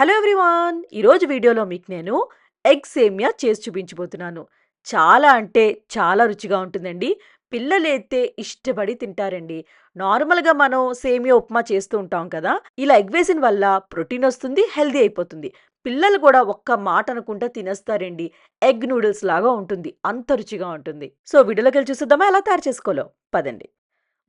Hello everyone. ఈరోజు వీడియోలో మీకు నేను ఎగ్ సేమియా చేసి చూపించబోతున్నాను. చాలా అంటే చాలా రుచిగా ఉంటుందండి. పిల్లలైతే ఇష్టపడి తింటారండి. నార్మల్గా మనం సేమియా ఉప్మా చేస్తూ ఉంటాం కదా ఇలా ఎగ్ వేసిన వల్ల ప్రోటీన్ వస్తుంది హెల్దీ అయిపోతుంది. పిల్లలు కూడా ఒక్క మాట అనుకుంటా తినేస్తారండి. ఎగ్ నూడిల్స్ లాగా ఉంటుంది. అంత రుచిగా ఉంటుంది. సో వీడియోలోకి వెళ్ళి చూసేద్దామా? ఎలా తయారు చేసుకోలో? పదండి.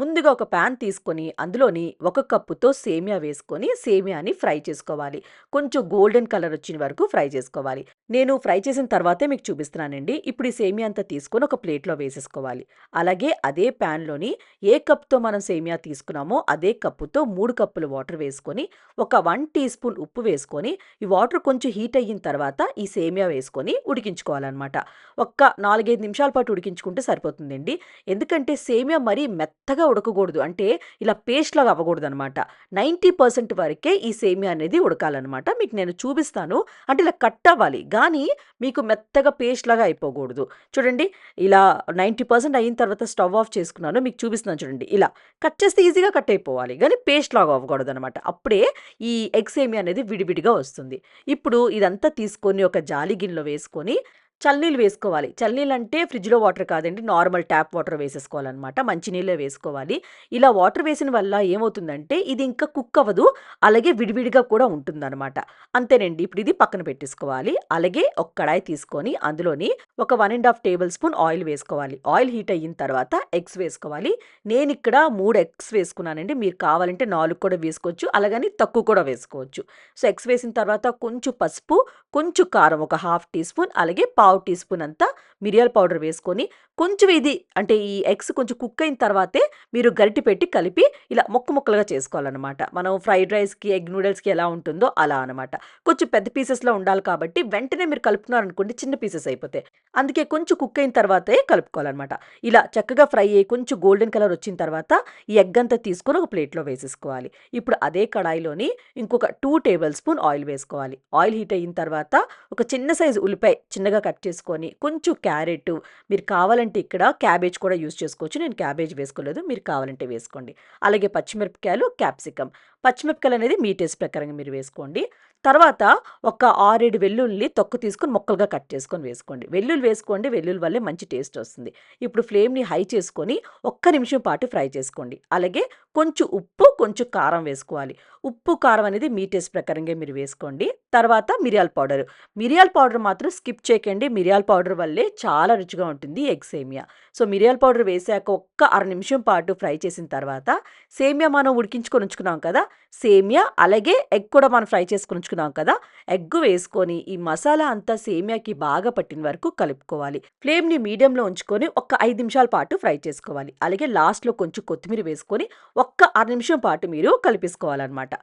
ముందుగా ఒక ప్యాన్ తీసుకొని అందులోని ఒక కప్పుతో సేమియా వేసుకొని సేమియాని ఫ్రై చేసుకోవాలి. కొంచెం గోల్డెన్ కలర్ వచ్చిన వరకు ఫ్రై చేసుకోవాలి. నేను ఫ్రై చేసిన తర్వాతే మీకు చూపిస్తున్నానండి. ఇప్పుడు ఈ సేమియా అంతా తీసుకొని ఒక ప్లేట్లో వేసేసుకోవాలి. అలాగే అదే ప్యాన్లోని ఏ కప్తో మనం సేమియా తీసుకున్నామో అదే కప్పుతో మూడు కప్పులు వాటర్ వేసుకొని ఒక వన్ టీ స్పూన్ ఉప్పు వేసుకొని ఈ వాటర్ కొంచెం హీట్ అయిన తర్వాత ఈ సేమియా వేసుకొని ఉడికించుకోవాలన్నమాట. ఒక్క నాలుగైదు నిమిషాల పాటు ఉడికించుకుంటే సరిపోతుందండి. ఎందుకంటే సేమియా మరీ మెత్తగా ఉడకకూడదు. అంటే ఇలా పేస్ట్ లాగా అవ్వకూడదు అనమాట నైంటీ పర్సెంట్ వరకే ఈ సేమియా అనేది ఉడకాలన్నమాట మీకు నేను చూపిస్తాను. అంటే ఇలా కట్ అవ్వాలి. కానీ మీకు మెత్తగా పేస్ట్ లాగా అయిపోకూడదు. చూడండి ఇలా నైంటీ పర్సెంట్ అయిన తర్వాత స్టవ్ ఆఫ్ చేసుకున్నాను. మీకు చూపిస్తున్నాను చూడండి. ఇలా కట్ చేస్తే ఈజీగా కట్ అయిపోవాలి. కానీ పేస్ట్ లాగా అవ్వకూడదు అనమాట అప్పుడే ఈ ఎగ్ సేమియా అనేది విడివిడిగా వస్తుంది. ఇప్పుడు ఇదంతా తీసుకొని ఒక జాలి గిన్నెలో వేసుకొని చల్నీళ్ళు వేసుకోవాలి. చల్నీళ్ళు అంటే ఫ్రిడ్జ్లో వాటర్ కాదండి నార్మల్ ట్యాప్ వాటర్ వేసేసుకోవాలన్నమాట. మంచినీళ్ళే వేసుకోవాలి. ఇలా వాటర్ వేసిన వల్ల ఏమవుతుందంటే ఇది ఇంకా కుక్ అవ్వదు అలాగే విడివిడిగా కూడా ఉంటుందన్నమాట. అంతేనండి. ఇప్పుడు ఇది పక్కన పెట్టేసుకోవాలి. అలాగే ఒక కడాయి తీసుకొని అందులోని ఒక one and half tablespoon oil వేసుకోవాలి. ఆయిల్ హీట్ అయిన తర్వాత ఎగ్స్ వేసుకోవాలి. నేను ఇక్కడ మూడు ఎగ్స్ వేసుకున్నానండి. మీరు కావాలంటే నాలుగు కూడా వేసుకోవచ్చు అలాగని తక్కువ కూడా వేసుకోవచ్చు. సో ఎగ్స్ వేసిన తర్వాత కొంచెం పసుపు కొంచెం కారం ఒక హాఫ్ టీ స్పూన్ అలాగే పావు టీ స్పూన్ అంతా మిరియాల పౌడర్ వేసుకొని కొంచెం ఇది అంటే ఈ ఎగ్స్ కొంచెం కుక్ అయిన తర్వాతే మీరు గరిటి పెట్టి కలిపి ఇలా ముక్క ముక్కలుగా చేసుకోవాలన్నమాట. మనం ఫ్రైడ్ రైస్కి ఎగ్ నూడిల్స్కి ఎలా ఉంటుందో అలా అనమాట కొంచెం పెద్ద పీసెస్లో ఉండాలి కాబట్టి వెంటనే మీరు కలుపుకున్నారనుకోండి చిన్న పీసెస్ అయిపోతాయి. అందుకే కొంచెం కుక్ అయిన తర్వాతే కలుపుకోవాలన్నమాట. ఇలా చక్కగా ఫ్రై అయ్యి కొంచెం గోల్డెన్ కలర్ వచ్చిన తర్వాత ఈ ఎగ్ అంతా తీసుకొని ఒక ప్లేట్లో వేసేసుకోవాలి. ఇప్పుడు అదే కడాయిలోని ఇంకొక టూ టేబుల్ స్పూన్ ఆయిల్ వేసుకోవాలి. ఆయిల్ హీట్ అయిన తర్వాత ఒక చిన్న సైజు ఉల్లిపాయ చిన్నగా కట్ చేసుకొని కొంచెం క్యారెట్ మీరు కావాలంటే ఇక్కడ క్యాబేజ్ కూడా యూస్ చేసుకోవచ్చు. నేను క్యాబేజ్ వేసుకోలేదు. మీరు కావాలంటే వేసుకోండి. అలాగే పచ్చిమిరపకాయలు క్యాప్సికమ్. పచ్చిమిరపకాయలు అనేది మీ టేస్ట్ ప్రకారంగా మీరు వేసుకోండి. తర్వాత ఒక ఆరేడు వెల్లుల్లి తొక్కు తీసుకొని ముక్కలుగా కట్ చేసుకొని వేసుకోండి. వెల్లుల్లి వేసుకోండి. వెల్లుల్లి వల్లే మంచి టేస్ట్ వస్తుంది. ఇప్పుడు ఫ్లేమ్ని హై చేసుకొని ఒక్క నిమిషం పాటు ఫ్రై చేసుకోండి. అలాగే కొంచెం ఉప్పు కొంచెం కారం వేసుకోవాలి. ఉప్పు కారం అనేది మీ టేస్ట్ ప్రకారంగా మీరు వేసుకోండి. తర్వాత మిరియాల పౌడర్. మిరియాల పౌడర్ మాత్రం స్కిప్ చేయకండి. మిరియాల పౌడర్ వల్లే చాలా రుచిగా ఉంటుంది ఎగ్ సేమియా. సో మిరియాల పౌడర్ వేసాక ఒక్క అర నిమిషం పాటు ఫ్రై చేసిన తర్వాత సేమియా మనం ఉడికించుకొని ఉంచుకున్నాం కదా! సేమియా అలాగే ఎగ్ కూడా మనం ఫ్రై చేసుకుని ఉంచుకున్నాం కదా! ఎగ్ వేసుకొని ఈ మసాలా అంతా సేమియాకి బాగా పట్టిన వరకు కలుపుకోవాలి. ఫ్లేమ్ని మీడియంలో ఉంచుకొని ఒక ఐదు నిమిషాల పాటు ఫ్రై చేసుకోవాలి. అలాగే లాస్ట్లో కొంచెం కొత్తిమీర వేసుకొని ఒక్క అర నిమిషం పాటు మీరు కలిపేసుకోవాలన్నమాట.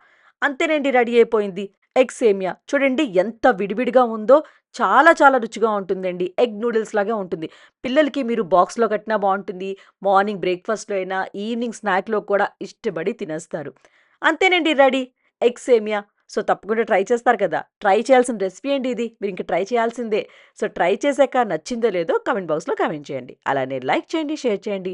అంతేనండి రెడీ అయిపోయింది. ఎగ్ సేమియా. చూడండి ఎంత విడివిడిగా ఉందో చాలా చాలా రుచిగా ఉంటుందండి. ఎగ్ నూడిల్స్ లాగా ఉంటుంది. పిల్లలకి మీరు బాక్స్లో కట్టినా బాగుంటుంది. మార్నింగ్ బ్రేక్ఫాస్ట్లో అయినా ఈవినింగ్ స్నాక్లో కూడా ఇష్టపడి తినేస్తారు. అంతేనండి రెడీ. ఎగ్ సేమియా. సో తప్పకుండా ట్రై చేస్తారు కదా. ట్రై చేయాల్సిన రెసిపీ అండి ఇది? మీరు ఇంకా ట్రై చేయాల్సిందే. సో ట్రై చేశాక నచ్చిందో లేదో కమెంట్ బాక్స్లో కమెంట్ చేయండి. అలానే లైక్ చేయండి షేర్ చేయండి.